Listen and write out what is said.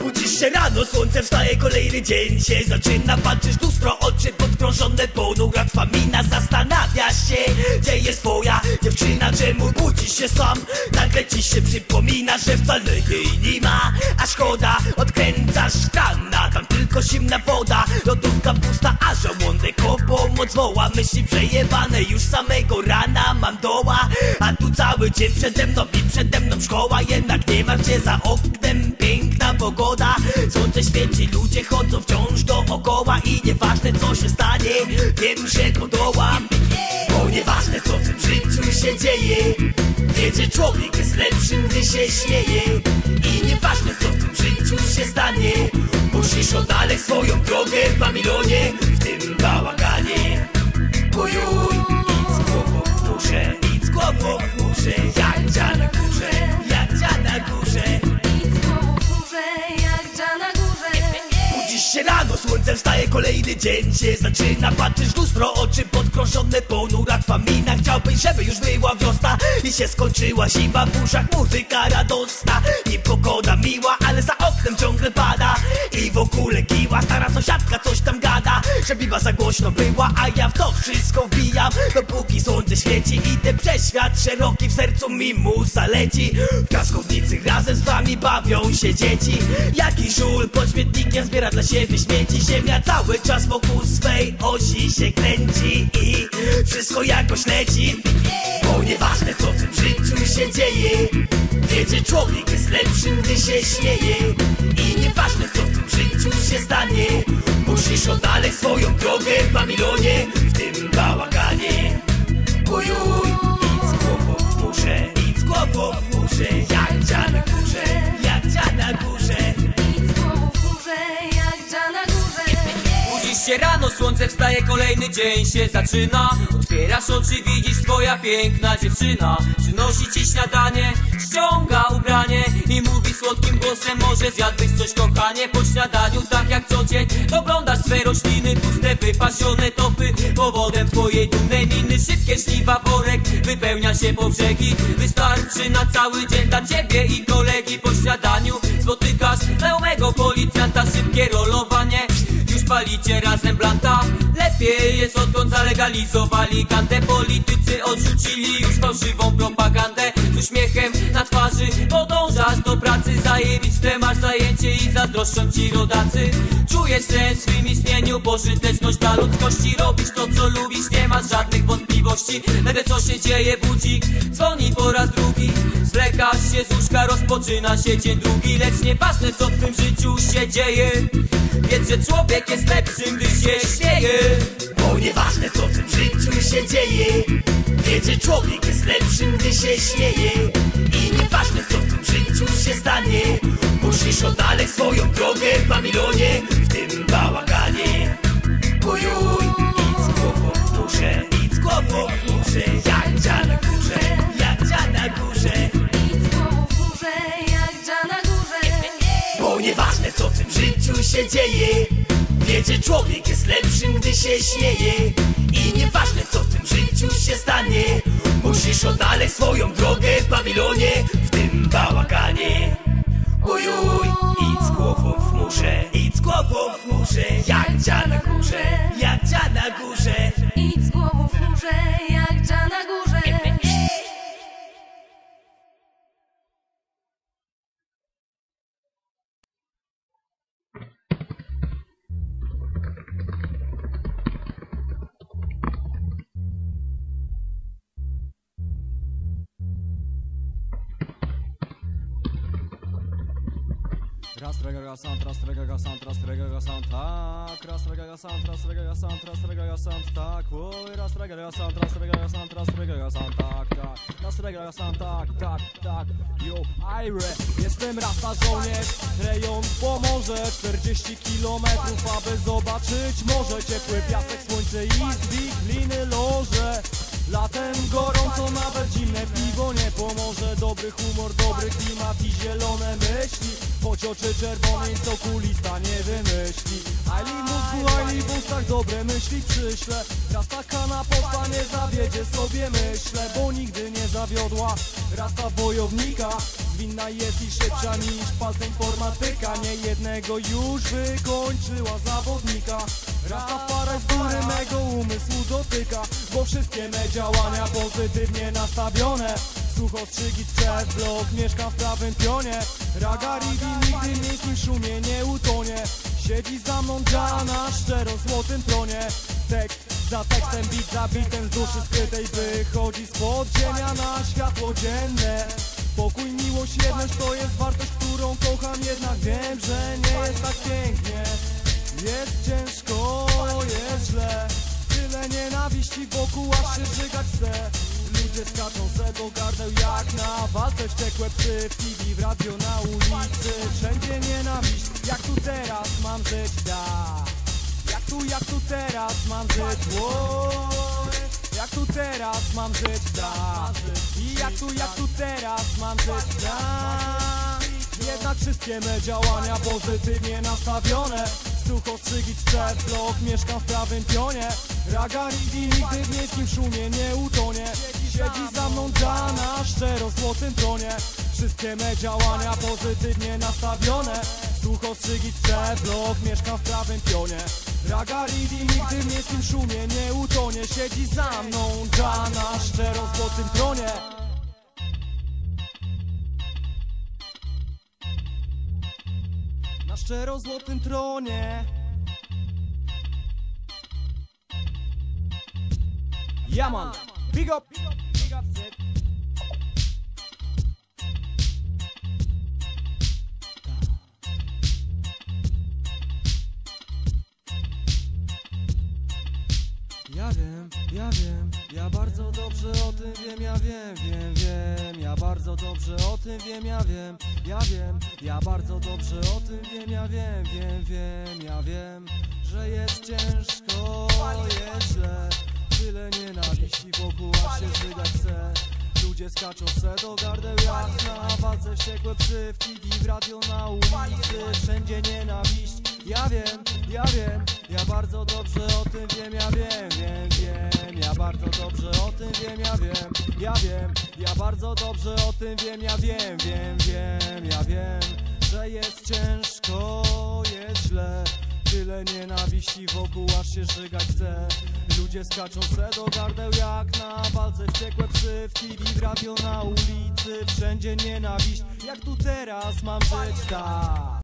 Budzisz się rano, słońce wstaje, kolejny dzień się zaczyna. Patrzysz lustro, oczy podkrążone, ponura twa mina. Zastanawiasz się, gdzie jest twoja dziewczyna Czemu budzisz się sam? Nagle ci się przypomina, że wcale jej nie ma. A szkoda, odkręcasz krana, tam tylko zimna woda. Lodówka pusta, a żołądek o pomoc woła. Myśli przejebane już samego rana mam doła. A tu cały dzień przede mną i przede mną szkoła. Jednak nie ma cię za oknem piękna pogoda Słońce świeci, ludzie chodzą wciąż dookoła I nieważne co się stanie, wiem, że podołam. Bo nieważne co w tym życiu się dzieje Wie, że człowiek jest lepszym, gdy się śmieje. I nieważne co w tym życiu się stanie Musisz odnaleźć swoją drogę w Babilonie W tym bałaganie. Idź z głową w górze z głową w górze Jak dzia na górze Jak dzia na górze się rano, słońce wstaje, kolejny dzień. Się zaczyna Patrzysz lustro, oczy podkrążone, ponura twa mina Chciałbyś, żeby już była wiosna i się skończyła zima. W uszach muzyka radosna i pogoda miła Ale za oknem ciągle pada i w ogóle kiła. Stara sąsiadka coś tam biba za głośno była A ja w to wszystko wbijam, dopóki słońce świeci Idę przez świat szeroki, w sercu mi muza leci. W piaskownicy razem z wami bawią się dzieci. Jaki żul pod śmietnikiem zbiera dla siebie śmieci. Ziemia cały czas wokół swej osi się kręci I wszystko jakoś leci. Bo nieważne co w tym życiu się dzieje Wie, że człowiek jest lepszym, gdy się śmieje. I nieważne swoją się rano, słońce wstaje, kolejny dzień się zaczyna. Otwierasz oczy, widzisz twoja piękna dziewczyna. Przynosi ci śniadanie, ściąga ubranie I mówi słodkim głosem, może zjadłbyś coś kochanie. Po śniadaniu, tak jak co dzień, doglądasz swe rośliny Puste, wypasione topy, powodem twojej dumnej miny Szybkie żniwa, worek wypełnia się po brzegi. Wystarczy na cały dzień dla ciebie i kolegi. Po śniadaniu spotykasz znajomego policjanta Szybkie rolowanie palicie razem blanta. Lepiej jest odkąd zalegalizowali kantę Politycy odrzucili już fałszywą propagandę. Z uśmiechem na twarzy podążasz do pracy. Zajebiste masz zajęcie i zazdroszczą ci rodacy. Czujesz sens w swym istnieniu, pożyteczność dla ludzkości. Robisz to co lubisz, nie masz żadnych wątpliwości. Ledwie co się dzieje, budzik dzwoni po raz drugi. Zwlekasz się z łóżka, rozpoczyna się dzień drugi. Lecz nieważne co w twym życiu się dzieje Wiedz, że człowiek jest lepszym, gdy się śmieje. Bo nieważne co w tym życiu się dzieje Wie, że człowiek jest lepszym, gdy się śmieje. I nieważne co w tym życiu się stanie Musisz odnaleźć swoją drogę w Babilonie W tym bałaganie. Bojuj, idź głową w górze Idź głową w górze Jak dzia na górze Jak dzia na górze. Nic głową w górze, jak dzia na górze. Bo nieważne co w tym życiu się dzieje Wie, człowiek jest lepszym, gdy się śmieje. I nieważne co w tym życiu się stanie Musisz odnaleźć swoją drogę w Babilonie W tym bałaganie. Ujuj, idź głową w murze Idź głową w murze Jak dzia na górze Jak dzia na górze Nic głową w górze, jak Regaga sant, raz regaga sant, raz regaga sant, tak Raz regaga sant, raz regaga sant, raz regaga sant, tak Oj, raz regaga sant, raz sant, raz sant, tak, tak. Raz regaga sant, tak, tak, tak Yo, Ire, jestem raz na żołnierz Rejon pomoże 40 kilometrów, aby zobaczyć morze. Ciepły piasek, słońce i zwichliny loże. Latem gorąco, nawet zimne piwo nie pomoże. Dobry humor, dobry klimat i zielone myśli Choć oczy czerwone, nic okulista nie wymyśli. Ajli mózgu, ajli w ustach, dobre myśli przyślę Raz taka na posta nie zawiedzie sobie myślę Bo nigdy nie zawiodła. Raz ta wojownika Zwinna jest i szybsza niż palce informatyka. Nie jednego już wykończyła zawodnika. Rastafari z góry mego umysłu dotyka Bo wszystkie me działania pozytywnie nastawione. Sucho strzygi drzew, blok, mieszkam w prawym pionie Raga Rigi nigdy w miejskim szumie nie utonie. Siedzi za mną Jana, szczero złotym tronie. Tekst za tekstem, bit za bitem z duszy skrytej Wychodzi z podziemia na światło dzienne. Pokój, miłość, jedność to jest wartość, którą kocham Jednak wiem, że nie jest tak pięknie. Jest ciężko, jest źle. Tyle nienawiści wokół, aż się żygać chce Ludzie skaczą se do gardeł jak na walce Wściekłe psy. W TV, w radio, na ulicy. Wszędzie nienawiść, jak tu teraz mam żyć, da. Jak tu, jak tu teraz mam żyć, Oj, Jak tu teraz mam żyć, da. I jak tu, jak tu teraz mam żyć, da. Jednak wszystkie me działania pozytywnie nastawione Sucho strzygi drzew, blok, mieszkam w prawym pionie. Raga Rigi nigdy w miejskim szumie nie utonie. Siedzi za mną Jana, szczero w złotym tronie. Wszystkie me działania pozytywnie nastawione. Sucho strzygi drzew, blok, mieszkam w prawym pionie. Raga Rigi nigdy w miejskim szumie nie utonie. Siedzi za mną Jana, szczero w złotym tronie na szczero złotym tronie. Jaman, big up, ja wiem, ja bardzo dobrze o tym wiem, ja wiem, wiem, wiem, ja bardzo dobrze o tym wiem, ja wiem, ja wiem, ja bardzo dobrze o tym wiem, ja wiem, wiem, wiem, ja wiem, że jest ciężko, jest źle, tyle nienawiści wokół, aż się chce. Ludzie skaczą se do gardeł jak na walce Wściekłe psy w TV, w radio, na ulicy. Wszędzie nienawiść Ja wiem, ja wiem Ja bardzo dobrze o tym wiem Ja wiem, wiem, wiem. Ja bardzo dobrze o tym wiem Ja wiem, ja wiem. Ja bardzo dobrze o tym wiem Ja wiem, wiem, wiem Ja wiem, że jest ciężko Jest źle. Tyle nienawiści wokół, aż się żygać chce. Ludzie skaczą se do gardeł jak na walce Wściekłe psy w TV, w na ulicy. Wszędzie nienawiść, jak tu teraz mam żyć, tak